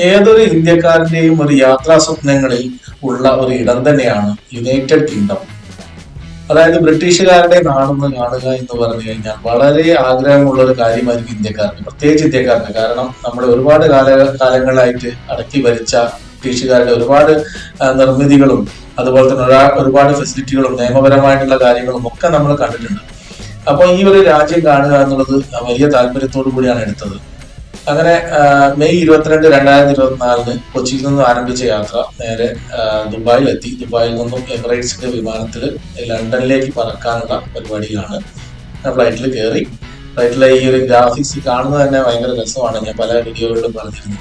ഏതൊരു ഇന്ത്യക്കാരന്റെയും ഒരു യാത്രാ സ്വപ്നങ്ങളിൽ ഉള്ള ഒരു ഇടം തന്നെയാണ് യുണൈറ്റഡ് കിങ്ഡം അതായത് ബ്രിട്ടീഷുകാരുടെ നാടെന്ന് കാണുക എന്ന് പറഞ്ഞു കഴിഞ്ഞാൽ വളരെ ആഗ്രഹമുള്ള ഒരു കാര്യമായിരിക്കും ഇന്ത്യക്കാർക്ക് പ്രത്യേകിച്ച് ഇന്ത്യക്കാർക്ക്. കാരണം നമ്മൾ ഒരുപാട് കാല കാലങ്ങളായിട്ട് അടക്കി ഭരിച്ച ബ്രിട്ടീഷുകാരുടെ ഒരുപാട് നിർമ്മിതികളും അതുപോലെ തന്നെ ഒരാ- ഒരുപാട് ഫെസിലിറ്റികളും നിയമപരമായിട്ടുള്ള കാര്യങ്ങളും ഒക്കെ നമ്മൾ കണ്ടിട്ടുണ്ട്. അപ്പോൾ ഈ ഒരു രാജ്യം കാണുക എന്നുള്ളത് വലിയ താല്പര്യത്തോടു കൂടിയാണ് എടുത്തത്. അങ്ങനെ മെയ് ഇരുപത്തിരണ്ട് രണ്ടായിരത്തി ഇരുപത്തിനാലിന് കൊച്ചിയിൽ നിന്ന് ആരംഭിച്ച യാത്ര നേരെ ദുബായിലെത്തി. ദുബായിൽ നിന്നും എമിറേറ്റ്സിന്റെ വിമാനത്തിൽ ലണ്ടനിലേക്ക് പറക്കാനുള്ള പരിപാടിയിലാണ്. ഫ്ലൈറ്റിൽ കയറി. ഫ്ലൈറ്റിലെ ഈ ഒരു ഗ്രാഫിക്സ് കാണുന്നത് തന്നെ ഭയങ്കര രസമാണ്. ഞാൻ പല വീഡിയോകളിലും പറഞ്ഞിരുന്നു.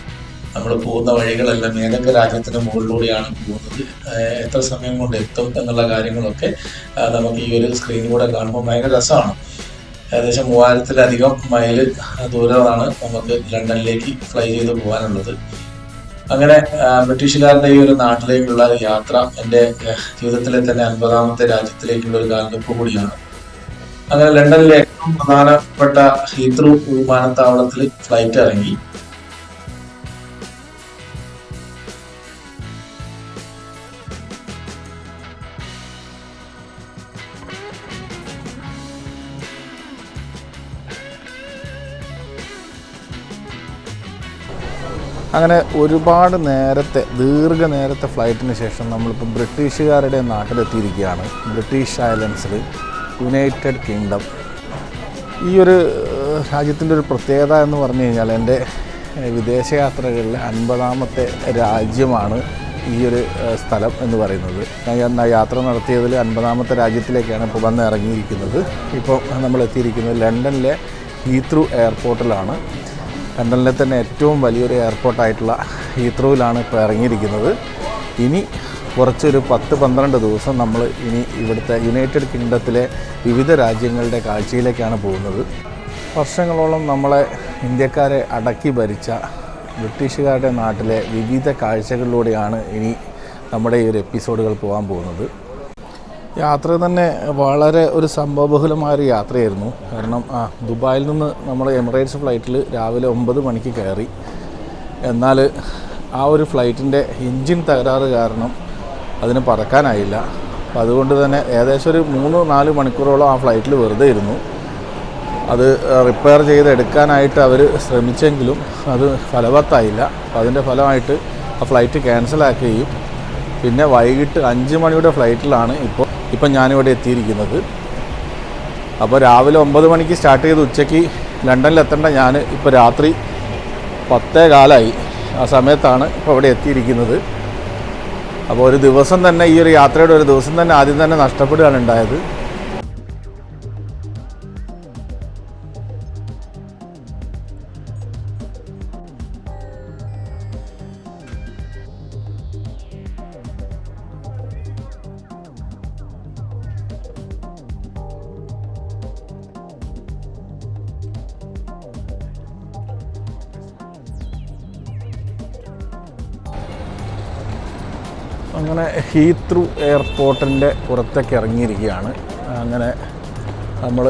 നമ്മൾ പോകുന്ന വഴികളെല്ലാം ഏതൊക്കെ രാജ്യത്തിന് മുകളിലൂടെയാണ് പോകുന്നത് എത്ര സമയം കൊണ്ട് എത്തും എന്നുള്ള കാര്യങ്ങളൊക്കെ നമുക്ക് ഈ ഒരു സ്ക്രീനിലൂടെ കാണുമ്പോൾ ഭയങ്കര രസമാണ്. ഏകദേശം മൂവായിരത്തിലധികം മൈൽ ദൂരമാണ് നമുക്ക് ലണ്ടനിലേക്ക് ഫ്ലൈ ചെയ്ത് പോകാനുള്ളത്. അങ്ങനെ ബ്രിട്ടീഷുകാരുടെ ഈ ഒരു നാട്ടിലേക്കുള്ള യാത്ര എന്റെ ജീവിതത്തിലെ തന്നെ അൻപതാമത്തെ രാജ്യത്തിലേക്കുള്ള ഒരു കാൽവെപ്പ് കൂടിയാണ്. അങ്ങനെ ലണ്ടനിലെ ഏറ്റവും പ്രധാനപ്പെട്ട ഹീത്രൂ വിമാനത്താവളത്തിൽ ഫ്ലൈറ്റ് ഇറങ്ങി. അങ്ങനെ ഒരുപാട് നേരത്തെ ദീർഘനേരത്തെ ഫ്ലൈറ്റിന് ശേഷം നമ്മളിപ്പോൾ ബ്രിട്ടീഷുകാരുടെ നാട്ടിലെത്തിയിരിക്കുകയാണ്. ബ്രിട്ടീഷ് ഐലൻഡ്സിൽ യുണൈറ്റഡ് കിങ്ഡം ഈ ഒരു രാജ്യത്തിന്റെ ഒരു പ്രത്യേകത എന്ന് പറഞ്ഞു കഴിഞ്ഞാൽ എന്റെ വിദേശയാത്രകളിലെ അൻപതാമത്തെ രാജ്യമാണ് ഈ ഒരു സ്ഥലം എന്ന് പറയുന്നത്. ഞാൻ യാത്ര നടത്തിയതിൽ അൻപതാമത്തെ രാജ്യത്തിലേക്കാണ് ഇപ്പോൾ വന്ന് ഇറങ്ങിയിരിക്കുന്നത്. ഇപ്പോൾ നമ്മൾ എത്തിയിരിക്കുന്നത് ലണ്ടനിലെ ഹീത്രൂ എയർപോർട്ടിലാണ് ലണ്ടനിലെ തന്നെ ഏറ്റവും വലിയൊരു എയർപോർട്ടായിട്ടുള്ള ഹീത്രൂവിലാണ് ഇപ്പോൾ ഇറങ്ങിയിരിക്കുന്നത്. ഇനി കുറച്ചൊരു പത്ത് പന്ത്രണ്ട് ദിവസം നമ്മൾ ഇനി ഇവിടുത്തെ യുണൈറ്റഡ് കിങ്ഡത്തിലെ വിവിധ രാജ്യങ്ങളുടെ കാഴ്ചയിലേക്കാണ് പോകുന്നത്. വർഷങ്ങളോളം നമ്മളെ ഇന്ത്യക്കാരെ അടക്കി ഭരിച്ച ബ്രിട്ടീഷുകാരുടെ നാട്ടിലെ വിവിധ കാഴ്ചകളിലൂടെയാണ് ഇനി നമ്മുടെ ഈ ഒരു എപ്പിസോഡുകൾ പോകാൻ പോകുന്നത്. യാത്ര തന്നെ വളരെ ഒരു സംഭവബഹുലമായൊരു യാത്രയായിരുന്നു. കാരണം ആ ദുബായിൽ നിന്ന് നമ്മൾ എമിറേറ്റ്സ് ഫ്ലൈറ്റിൽ രാവിലെ ഒമ്പത് മണിക്ക് കയറി. എന്നാൽ ആ ഒരു ഫ്ലൈറ്റിന്റെ എൻജിൻ തകരാറ് കാരണം അതിന് പറക്കാനായില്ല. അപ്പോൾ അതുകൊണ്ട് തന്നെ ഏകദേശം ഒരു മൂന്ന് നാല് മണിക്കൂറോളം ആ ഫ്ലൈറ്റിൽ വെറുതെ ഇരുന്നു. അത് റിപ്പയർ ചെയ്തെടുക്കാനായിട്ട് അവർ ശ്രമിച്ചെങ്കിലും അത് ഫലവത്തായില്ല. അപ്പോൾ അതിന്റെ ഫലമായിട്ട് ആ ഫ്ലൈറ്റ് ക്യാൻസലാക്കുകയും പിന്നെ വൈകിട്ട് അഞ്ച് മണിയുടെ ഫ്ലൈറ്റിലാണ് ഇപ്പോൾ ഇപ്പം ഞാനിവിടെ എത്തിയിരിക്കുന്നത്. അപ്പോൾ രാവിലെ ഒമ്പത് മണിക്ക് സ്റ്റാർട്ട് ചെയ്ത് ഉച്ചയ്ക്ക് ലണ്ടനിൽ എത്തേണ്ട ഞാൻ ഇപ്പോൾ രാത്രി പത്തേ കാലായി. ആ സമയത്താണ് ഇപ്പോൾ ഇവിടെ എത്തിയിരിക്കുന്നത്. അപ്പോൾ ഒരു ദിവസം തന്നെ ഈ ഒരു യാത്രയുടെ ഒരു ദിവസം തന്നെ ആദ്യം തന്നെ നഷ്ടപ്പെടുകയാണ് ഉണ്ടായത്. അങ്ങനെ ഹീത്രൂ എയർപോർട്ടിന്റെ പുറത്തേക്ക് ഇറങ്ങിയിരിക്കുകയാണ്. അങ്ങനെ നമ്മൾ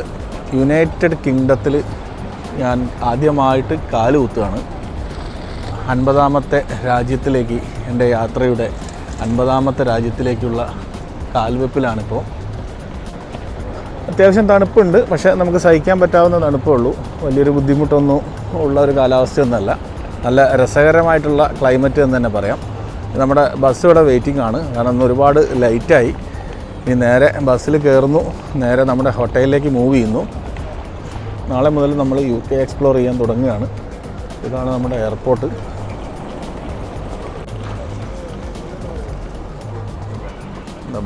യുണൈറ്റഡ് കിങ്ഡത്തിൽ ഞാൻ ആദ്യമായിട്ട് കാൽ കുത്തുകയാണ്. അൻപതാമത്തെ രാജ്യത്തിലേക്ക് എന്റെ യാത്രയുടെ അൻപതാമത്തെ രാജ്യത്തിലേക്കുള്ള കാൽവെപ്പിലാണിപ്പോൾ. അത്യാവശ്യം തണുപ്പുണ്ട് പക്ഷേ നമുക്ക് സഹിക്കാൻ പറ്റാവുന്ന തണുപ്പേ ഉള്ളൂ വലിയൊരു ബുദ്ധിമുട്ടൊന്നും ഉള്ള ഒരു കാലാവസ്ഥയൊന്നുമല്ല. നല്ല രസകരമായിട്ടുള്ള ക്ലൈമറ്റ് എന്ന് തന്നെ പറയാം. നമ്മുടെ ബസ് ഇവിടെ വെയിറ്റിംഗ് ആണ്. കാരണം ഇന്ന് ഒരുപാട് ലൈറ്റായി ഇനി നേരെ ബസ്സിൽ കയറുന്നു നേരെ നമ്മുടെ ഹോട്ടലിലേക്ക് മൂവ് ചെയ്യുന്നു. നാളെ മുതൽ നമ്മൾ യു കെ എക്സ്പ്ലോർ ചെയ്യാൻ തുടങ്ങുകയാണ്. ഇതാണ് നമ്മുടെ എയർപോർട്ട്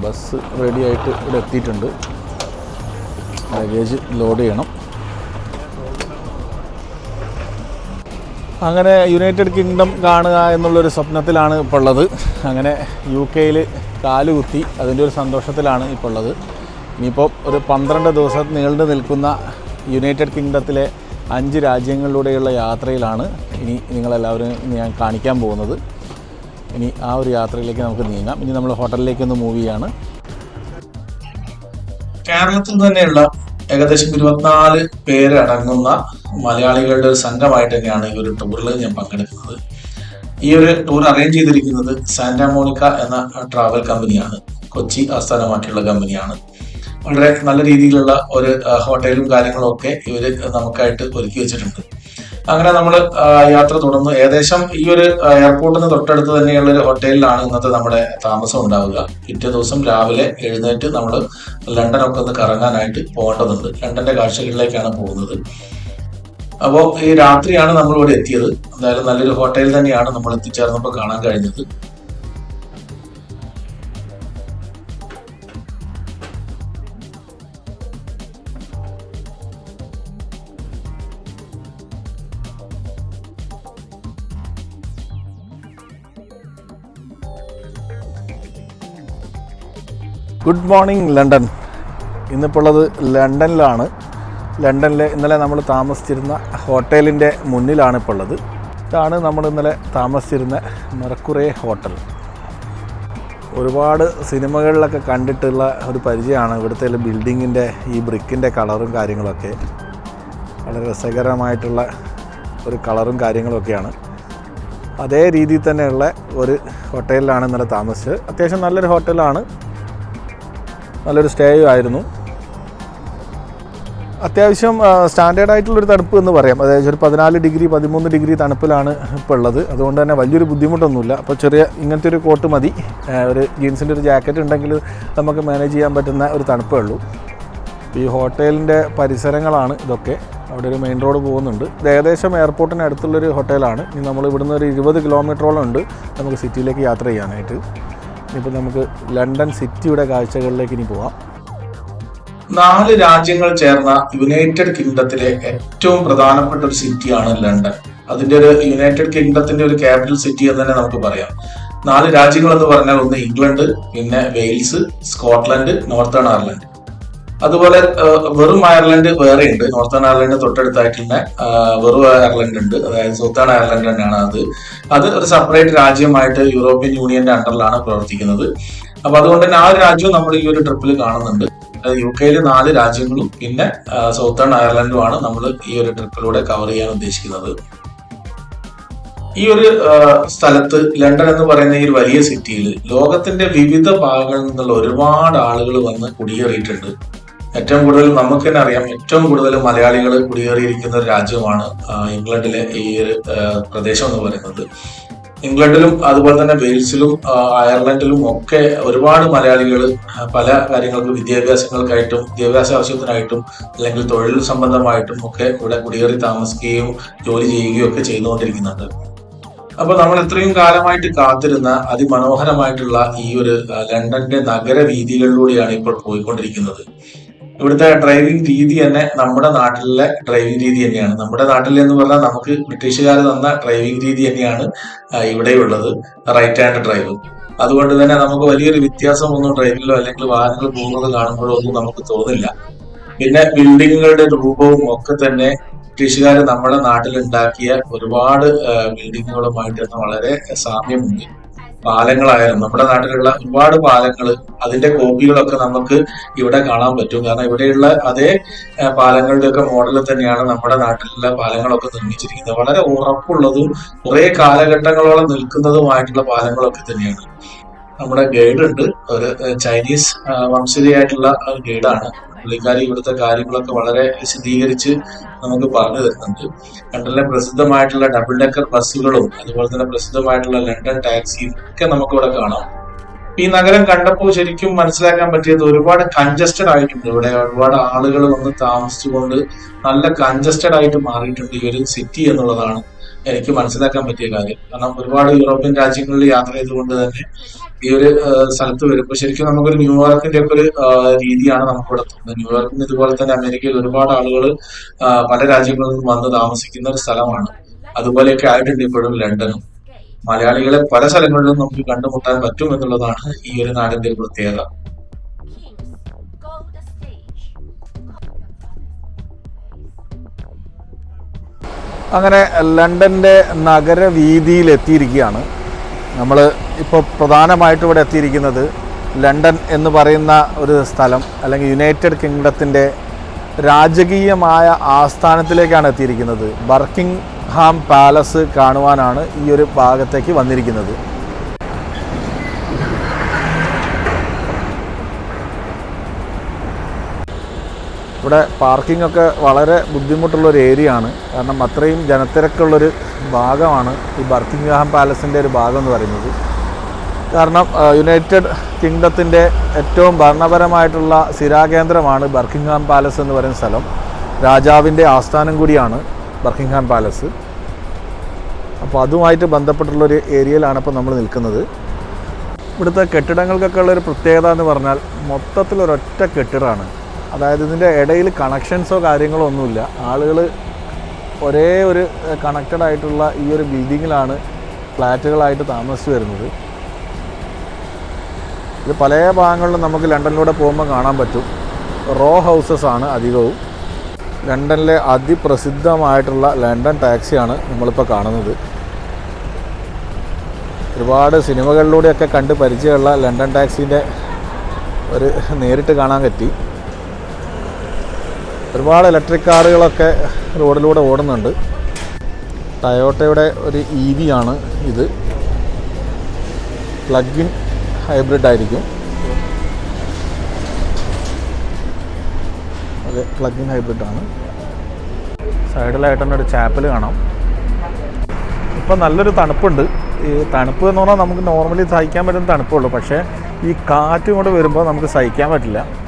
ബസ് റെഡിയായിട്ട് ഇവിടെ എത്തിയിട്ടുണ്ട്. ലഗേജ് ലോഡ് ചെയ്യണം. അങ്ങനെ യുണൈറ്റഡ് കിങ്ഡം കാണുക എന്നുള്ളൊരു സ്വപ്നത്തിലാണ് ഇപ്പോൾ ഉള്ളത് അങ്ങനെ യു കെയിൽ കാലുകുത്തി അതിന്റെ ഒരു സന്തോഷത്തിലാണ് ഇപ്പോൾ ഉള്ളത് ഇനിയിപ്പോൾ ഒരു പന്ത്രണ്ട് ദിവസം നീണ്ടു നിൽക്കുന്ന യുണൈറ്റഡ് കിങ്ഡത്തിലെ അഞ്ച് രാജ്യങ്ങളിലൂടെയുള്ള യാത്രയിലാണ് ഇനി നിങ്ങളെല്ലാവരും ഞാൻ കാണിക്കാൻ പോകുന്നത്. ഇനി ആ ഒരു യാത്രയിലേക്ക് നമുക്ക് നീങ്ങാം. ഇനി നമ്മൾ ഹോട്ടലിലേക്ക് ഒന്ന് മൂവ് ചെയ്യാണ്. കേരളത്തിൽ തന്നെയുള്ള ഏകദേശം ഇരുപത്തിനാല് പേരടങ്ങുന്ന മലയാളികളുടെ ഒരു സംഘമായിട്ട് തന്നെയാണ് ഈ ഒരു ടൂറിൽ ഞാൻ പങ്കെടുക്കുന്നത്. ഈ ഒരു ടൂർ അറേഞ്ച് ചെയ്തിരിക്കുന്നത് സാന്റാ മോണിക്ക എന്ന ട്രാവൽ കമ്പനിയാണ് കൊച്ചി ആസ്ഥാനമാക്കിയുള്ള കമ്പനിയാണ് വളരെ നല്ല രീതിയിലുള്ള ഒരു ഹോട്ടലും കാര്യങ്ങളും ഒക്കെ ഇവർ നമുക്കായിട്ട് ഒരുക്കി വെച്ചിട്ടുണ്ട്. അങ്ങനെ നമ്മൾ യാത്ര തുടർന്നു. ഏകദേശം ഈ ഒരു എയർപോർട്ടിന് തൊട്ടടുത്ത് തന്നെയുള്ള ഒരു ഹോട്ടലിലാണ് ഇന്നത്തെ നമ്മുടെ താമസം ഉണ്ടാവുക. പിറ്റേ ദിവസം രാവിലെ എഴുന്നേറ്റ് നമ്മൾ ലണ്ടനൊക്കെ ഒന്ന് കറങ്ങാനായിട്ട് പോകേണ്ടതുണ്ട്. ലണ്ടന്റെ കാഴ്ചകളിലേക്കാണ് പോകുന്നത്. അപ്പോൾ ഈ രാത്രിയാണ് നമ്മൾ ഇവിടെ എത്തിയത്. എന്തായാലും നല്ലൊരു ഹോട്ടലിൽ തന്നെയാണ് നമ്മൾ എത്തിച്ചേർന്നപ്പോൾ കാണാൻ കഴിഞ്ഞത്. ഗുഡ് മോർണിംഗ് ലണ്ടൻ ഇന്നിപ്പോൾ ഉള്ളത് ലണ്ടനിലാണ്. ലണ്ടനിലെ ഇന്നലെ നമ്മൾ താമസിച്ചിരുന്ന ഹോട്ടലിന്റെ മുന്നിലാണ് ഇപ്പോൾ ഉള്ളത് ഇതാണ് നമ്മൾ ഇന്നലെ താമസിച്ചിരുന്ന മെറക്കുറേ ഹോട്ടൽ. ഒരുപാട് സിനിമകളിലൊക്കെ കണ്ടിട്ടുള്ള ഒരു പരിചയമാണ് ഇവിടുത്തെ ബിൽഡിങ്ങിന്റെ ഈ ബ്രിക്കിന്റെ കളറും കാര്യങ്ങളൊക്കെ. വളരെ രസകരമായിട്ടുള്ള ഒരു കളറും കാര്യങ്ങളൊക്കെയാണ്. അതേ രീതിയിൽ തന്നെയുള്ള ഒരു ഹോട്ടലിലാണ് ഇന്നലെ താമസിച്ചത്. അത്യാവശ്യം നല്ലൊരു ഹോട്ടലാണ്. നല്ലൊരു സ്റ്റേയും ആയിരുന്നു. അത്യാവശ്യം സ്റ്റാൻഡേർഡ് ആയിട്ടുള്ളൊരു തണുപ്പ് എന്ന് പറയാം. അതായത് ഒരു പതിനാല് ഡിഗ്രി പതിമൂന്ന് ഡിഗ്രി തണുപ്പിലാണ് ഇപ്പോൾ ഉള്ളത്. അതുകൊണ്ട് തന്നെ വലിയൊരു ബുദ്ധിമുട്ടൊന്നുമില്ല. അപ്പോൾ ചെറിയ ഇങ്ങനത്തെ ഒരു കോട്ട് മതി. ഒരു ജീൻസിന്റെ ഒരു ജാക്കറ്റ് ഉണ്ടെങ്കിൽ നമുക്ക് മാനേജ് ചെയ്യാൻ പറ്റുന്ന ഒരു തണുപ്പേ ഉള്ളൂ. ഈ ഹോട്ടലിന്റെ പരിസരങ്ങളാണ് ഇതൊക്കെ. അവിടെ ഒരു മെയിൻ റോഡ് പോകുന്നുണ്ട്. ഇത് ഏകദേശം എയർപോർട്ടിന് അടുത്തുള്ളൊരു ഹോട്ടലാണ് ഇനി നമ്മൾ ഇവിടുന്ന് ഒരു ഇരുപത് കിലോമീറ്ററോളം ഉണ്ട് നമുക്ക് സിറ്റിയിലേക്ക് യാത്ര ചെയ്യാനായിട്ട്. ഇനിയിപ്പോൾ നമുക്ക് ലണ്ടൻ സിറ്റിയുടെ കാഴ്ചകളിലേക്ക് ഇനി പോവാം. നാല് രാജ്യങ്ങൾ ചേർന്ന യുണൈറ്റഡ് കിങ്ഡത്തിലെ ഏറ്റവും പ്രധാനപ്പെട്ട ഒരു സിറ്റിയാണ് ലണ്ടൻ. അതിന്റെ ഒരു യുണൈറ്റഡ് കിങ്ഡത്തിന്റെ ഒരു ക്യാപിറ്റൽ സിറ്റി എന്ന് തന്നെ നമുക്ക് പറയാം. നാല് രാജ്യങ്ങൾ എന്ന് പറഞ്ഞാൽ ഒന്ന് ഇംഗ്ലണ്ട് പിന്നെ വെയിൽസ് സ്കോട്ട്ലൻഡ് നോർത്തേൺ അയർലൻഡ് അതുപോലെ വെറും അയർലൻഡ് വേറെ ഉണ്ട് നോർത്തേൺ അയർലൻഡ് തൊട്ടടുത്തായിട്ടുള്ള വെറും അയർലൻഡ് ഉണ്ട്. അതായത് സൗത്തേൺ അയർലൻഡ് തന്നെയാണ് അത്. അത് ഒരു സെപ്പറേറ്റ് രാജ്യമായിട്ട് യൂറോപ്യൻ യൂണിയന്റെ അണ്ടറിലാണ് പ്രവർത്തിക്കുന്നത്. അപ്പൊ അതുകൊണ്ട് തന്നെ ആ ഒരു രാജ്യവും നമ്മൾ ഈ ഒരു ട്രിപ്പിൽ കാണുന്നുണ്ട്. യു കെയിൽ നാല് രാജ്യങ്ങളും പിന്നെ സൗത്തേൺ അയർലൻഡുമാണ് നമ്മൾ ഈ ഒരു ട്രിപ്പിലൂടെ കവർ ചെയ്യാൻ ഉദ്ദേശിക്കുന്നത്. ഈ ഒരു സ്ഥലത്ത് ലണ്ടൻ എന്ന് പറയുന്ന ഈ ഒരു വലിയ സിറ്റിയിൽ ലോകത്തിന്റെ വിവിധ ഭാഗങ്ങളിൽ നിന്നുള്ള ഒരുപാട് ആളുകൾ വന്ന് കുടിയേറിയിട്ടുണ്ട്. ഏറ്റവും കൂടുതൽ നമുക്ക് തന്നെ അറിയാം ഏറ്റവും കൂടുതൽ മലയാളികൾ കുടിയേറിയിരിക്കുന്ന ഒരു രാജ്യമാണ് ഇംഗ്ലണ്ടിലെ ഈ ഒരു പ്രദേശം എന്ന് പറയുന്നത്. ഇംഗ്ലണ്ടിലും അതുപോലെ തന്നെ വെയിൽസിലും അയർലൻഡിലും ഒക്കെ ഒരുപാട് മലയാളികൾ പല കാര്യങ്ങൾക്കും വിദ്യാഭ്യാസങ്ങൾക്കായിട്ടും വിദ്യാഭ്യാസ ആവശ്യത്തിനായിട്ടും അല്ലെങ്കിൽ തൊഴിൽ സംബന്ധമായിട്ടും ഒക്കെ ഇവിടെ കുടിയേറി താമസിക്കുകയും ജോലി ചെയ്യുകയും ഒക്കെ ചെയ്തുകൊണ്ടിരിക്കുന്നുണ്ട്. അപ്പൊ നമ്മൾ ഇത്രയും കാലമായിട്ട് കാത്തിരുന്ന അതിമനോഹരമായിട്ടുള്ള ഈ ഒരു ലണ്ടന്റെ നഗര വീതികളിലൂടെയാണ് ഇപ്പോൾ പോയിക്കൊണ്ടിരിക്കുന്നത്. ഇവിടുത്തെ ഡ്രൈവിംഗ് രീതി തന്നെ നമ്മുടെ നാട്ടിലെ ഡ്രൈവിംഗ് രീതി തന്നെയാണ്. നമ്മുടെ നാട്ടിൽ എന്ന് പറഞ്ഞാൽ നമുക്ക് ബ്രിട്ടീഷുകാർ തന്ന ഡ്രൈവിംഗ് രീതി തന്നെയാണ് ഇവിടെയുള്ളത് റൈറ്റ് ഹാൻഡ് ഡ്രൈവ് അതുകൊണ്ട് തന്നെ നമുക്ക് വലിയൊരു വ്യത്യാസമൊന്നും ഡ്രൈവിലോ അല്ലെങ്കിൽ വാഹനങ്ങൾ പോകുന്നത് കാണുമ്പോഴോ ഒന്നും നമുക്ക് തോന്നില്ല. പിന്നെ ബിൽഡിങ്ങുകളുടെ രൂപവും ഒക്കെ തന്നെ ബ്രിട്ടീഷുകാർ നമ്മുടെ നാട്ടിലുണ്ടാക്കിയ ഒരുപാട് ബിൽഡിങ്ങുകളുമായിട്ട് വളരെ സാമ്യമുണ്ട്. പാലങ്ങളായാലും നമ്മുടെ നാട്ടിലുള്ള ഒരുപാട് പാലങ്ങൾ അതിന്റെ കോപ്പികളൊക്കെ നമുക്ക് ഇവിടെ കാണാൻ പറ്റും. കാരണം ഇവിടെയുള്ള അതേ പാലങ്ങളുടെയൊക്കെ മോഡലിൽ തന്നെയാണ് നമ്മുടെ നാട്ടിലുള്ള പാലങ്ങളൊക്കെ നിർമ്മിച്ചിരിക്കുന്നത്. വളരെ ഉറപ്പുള്ളതും കുറെ കാലഘട്ടങ്ങളോളം നിൽക്കുന്നതുമായിട്ടുള്ള പാലങ്ങളൊക്കെ തന്നെയാണ്. നമ്മുടെ ഗൈഡ് ഉണ്ട് ഒരു ചൈനീസ് വംശജയായിട്ടുള്ള ഗൈഡാണ്. പുള്ളിക്കാരി ഇവിടുത്തെ കാര്യങ്ങളൊക്കെ വളരെ വിശദീകരിച്ച് നമുക്ക് പറഞ്ഞു തരുന്നുണ്ട്. ലണ്ടനിലെ പ്രസിദ്ധമായിട്ടുള്ള ഡബിൾ ഡെക്കർ ബസ്സുകളും അതുപോലെ തന്നെ പ്രസിദ്ധമായിട്ടുള്ള ലണ്ടൻ ടാക്സിയും ഒക്കെ നമുക്കിവിടെ കാണാം. ഈ നഗരം കണ്ടപ്പോൾ ശരിക്കും മനസ്സിലാക്കാൻ പറ്റിയത് ഒരുപാട് കൺജസ്റ്റഡ് ആയിട്ടുണ്ട്. ഇവിടെ ഒരുപാട് ആളുകൾ വന്ന് താമസിച്ചുകൊണ്ട് നല്ല കൺജസ്റ്റഡ് ആയിട്ട് മാറിയിട്ടുണ്ട് ഈ ഒരു സിറ്റി എന്നുള്ളതാണ് എനിക്ക് മനസ്സിലാക്കാൻ പറ്റിയ കാര്യം. കാരണം ഒരുപാട് യൂറോപ്യൻ രാജ്യങ്ങളിൽ യാത്ര ചെയ്തുകൊണ്ട് തന്നെ ഈ ഒരു സ്ഥലത്ത് വരുമ്പോൾ ശരിക്കും നമുക്കൊരു ന്യൂയോർക്കിന്റെ ഒക്കെ ഒരു രീതിയാണ് നമുക്കിവിടെ തോന്നുന്നത്. ന്യൂയോർക്കിന് ഇതുപോലെ തന്നെ അമേരിക്കയിൽ ഒരുപാട് ആളുകൾ പല രാജ്യങ്ങളിൽ നിന്നും വന്ന് താമസിക്കുന്ന ഒരു സ്ഥലമാണ്. അതുപോലെയൊക്കെ ആയിട്ടുണ്ട് ഇപ്പോഴും ലണ്ടനും. മലയാളികളെ പല സ്ഥലങ്ങളിലും നമുക്ക് കണ്ടുമുട്ടാൻ പറ്റും എന്നുള്ളതാണ് ഈ ഒരു നാടിന്റെ പ്രത്യേകത. അങ്ങനെ ലണ്ടന്റെ നഗരവീതിയിൽ എത്തിയിരിക്കുകയാണ് നമ്മൾ ഇപ്പോൾ പ്രധാനമായിട്ടും ഇവിടെ എത്തിയിരിക്കുന്നത് ലണ്ടൻ എന്ന് പറയുന്ന ഒരു സ്ഥലം അല്ലെങ്കിൽ യുണൈറ്റഡ് കിങ്ഡത്തിന്റെ രാജകീയമായ ആസ്ഥാനത്തിലേക്കാണ് എത്തിയിരിക്കുന്നത്. ബർക്കിംഗ് ഹാം പാലസ് കാണുവാനാണ് ഈ ഒരു ഭാഗത്തേക്ക് വന്നിരിക്കുന്നത്. ഇവിടെ പാർക്കിംഗ് ഒക്കെ വളരെ ബുദ്ധിമുട്ടുള്ളൊരു ഏരിയ ആണ്. കാരണം അത്രയും ജനത്തിരക്കുള്ളൊരു ഭാഗമാണ് ഈ ബർക്കിംഗ്ഹാം പാലസിന്റെ ഒരു ഭാഗം എന്ന് പറയുന്നത്. കാരണം യുണൈറ്റഡ് കിങ്ഡത്തിന്റെ ഏറ്റവും ഭരണപരമായിട്ടുള്ള സ്ഥിരാകേന്ദ്രമാണ് ബർക്കിംഗ്ഹാം പാലസ് എന്ന് പറയുന്ന സ്ഥലം. രാജാവിന്റെ ആസ്ഥാനം കൂടിയാണ് ബർക്കിംഗ്ഹാം പാലസ്. അപ്പോൾ അതുമായിട്ട് ബന്ധപ്പെട്ടുള്ളൊരു ഏരിയയിലാണ് ഇപ്പോൾ നമ്മൾ നിൽക്കുന്നത്. ഇവിടുത്തെ കെട്ടിടങ്ങൾക്കൊക്കെ ഉള്ളൊരു പ്രത്യേകത എന്ന് പറഞ്ഞാൽ മൊത്തത്തിൽ ഒരൊറ്റ കെട്ടിടമാണ് അതായത് ഇതിന്റെ ഇടയിൽ കണക്ഷൻസോ കാര്യങ്ങളോ ഒന്നുമില്ല. ആളുകൾ ഒരേ ഒരു കണക്റ്റഡ് ആയിട്ടുള്ള ഈ ഒരു ബിൽഡിങ്ങിലാണ് ഫ്ലാറ്റുകളായിട്ട് താമസിച്ചു വരുന്നത്. ഇത് പല ഭാഗങ്ങളിലും നമുക്ക് ലണ്ടനിലൂടെ പോകുമ്പോൾ കാണാൻ പറ്റും. റോ ഹൗസസ് ആണ് അധികവും. ലണ്ടനിലെ അതിപ്രസിദ്ധമായിട്ടുള്ള ലണ്ടൻ ടാക്സിയാണ് നമ്മളിപ്പോൾ കാണുന്നത്. ഒരുപാട് സിനിമകളിലൂടെയൊക്കെ കണ്ട് പരിചയമുള്ള ലണ്ടൻ ടാക്സിന്റെ ഒരു നേരിട്ട് കാണാൻ പറ്റി. ഒരുപാട് ഇലക്ട്രിക് കാറുകളൊക്കെ റോഡിലൂടെ ഓടുന്നുണ്ട്. ടയോട്ടയുടെ ഒരു ഇ വി ആണ് ഇത്. പ്ലഗ് ഇൻ ഹൈബ്രിഡ് ആയിരിക്കും. അതെ പ്ലഗ് ഇൻ ഹൈബ്രിഡ് ആണ്. സൈഡിലായിട്ട് തന്നെ ഒരു ചാപ്പൽ കാണാം. ഇപ്പം നല്ലൊരു തണുപ്പുണ്ട്. ഈ തണുപ്പ് എന്ന് പറഞ്ഞാൽ നമുക്ക് നോർമലി സഹിക്കാൻ പറ്റുന്ന തണുപ്പുള്ളൂ പക്ഷേ ഈ കാറ്റും കൊണ്ട് വരുമ്പോൾ നമുക്ക് സഹിക്കാൻ പറ്റില്ല.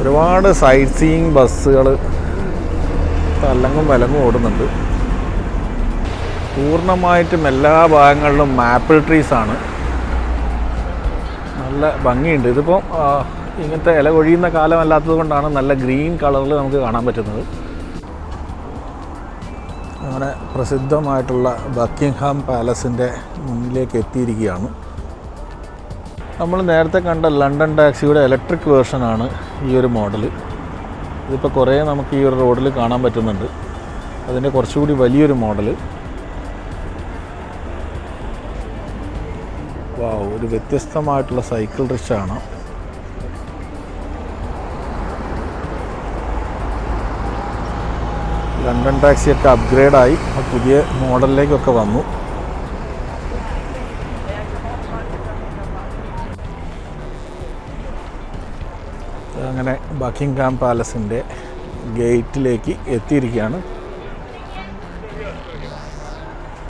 ഒരുപാട് സൈറ്റ് സീയിങ് ബസ്സുകൾ തല്ലങ്ങും വലങ്ങും ഓടുന്നുണ്ട്. പൂർണമായിട്ടും എല്ലാ ഭാഗങ്ങളിലും മാപ്പിൾ ട്രീസ് ആണ്. നല്ല ഭംഗിയുണ്ട്. ഇതിപ്പോൾ ആ, ഇങ്ങനത്തെ ഇല കൊഴിയുന്ന കാലമല്ലാത്തത് കൊണ്ടാണ് നല്ല ഗ്രീൻ കളറിൽ നമുക്ക് കാണാൻ പറ്റുന്നത്. അങ്ങനെ പ്രസിദ്ധമായിട്ടുള്ള ബക്കിംഗ്ഹാം പാലസിന്റെ മുന്നിലേക്ക് എത്തിയിരിക്കുകയാണ്. നമ്മൾ നേരത്തെ കണ്ട ലണ്ടൻ ടാക്സിയുടെ ഇലക്ട്രിക് വേർഷനാണ് ഈ ഒരു മോഡൽ ഇതിപ്പോൾ കുറേ നമുക്ക് ഈ ഒരു റോഡിൽ കാണാൻ പറ്റുന്നുണ്ട്. അതിന്റെ കുറച്ചുകൂടി വലിയൊരു മോഡൽ വാ ഒരു വ്യത്യസ്തമായിട്ടുള്ള സൈക്കിൾ റിച്ചാണ് ലണ്ടൻ ടാക്സിയൊക്കെ അപ്ഗ്രേഡായി പുതിയ മോഡലിലേക്കൊക്കെ വന്നു. അങ്ങനെ ബക്കിംഗ്ഹാം പാലസിന്റെ ഗേറ്റിലേക്ക് എത്തിയിരിക്കുകയാണ്.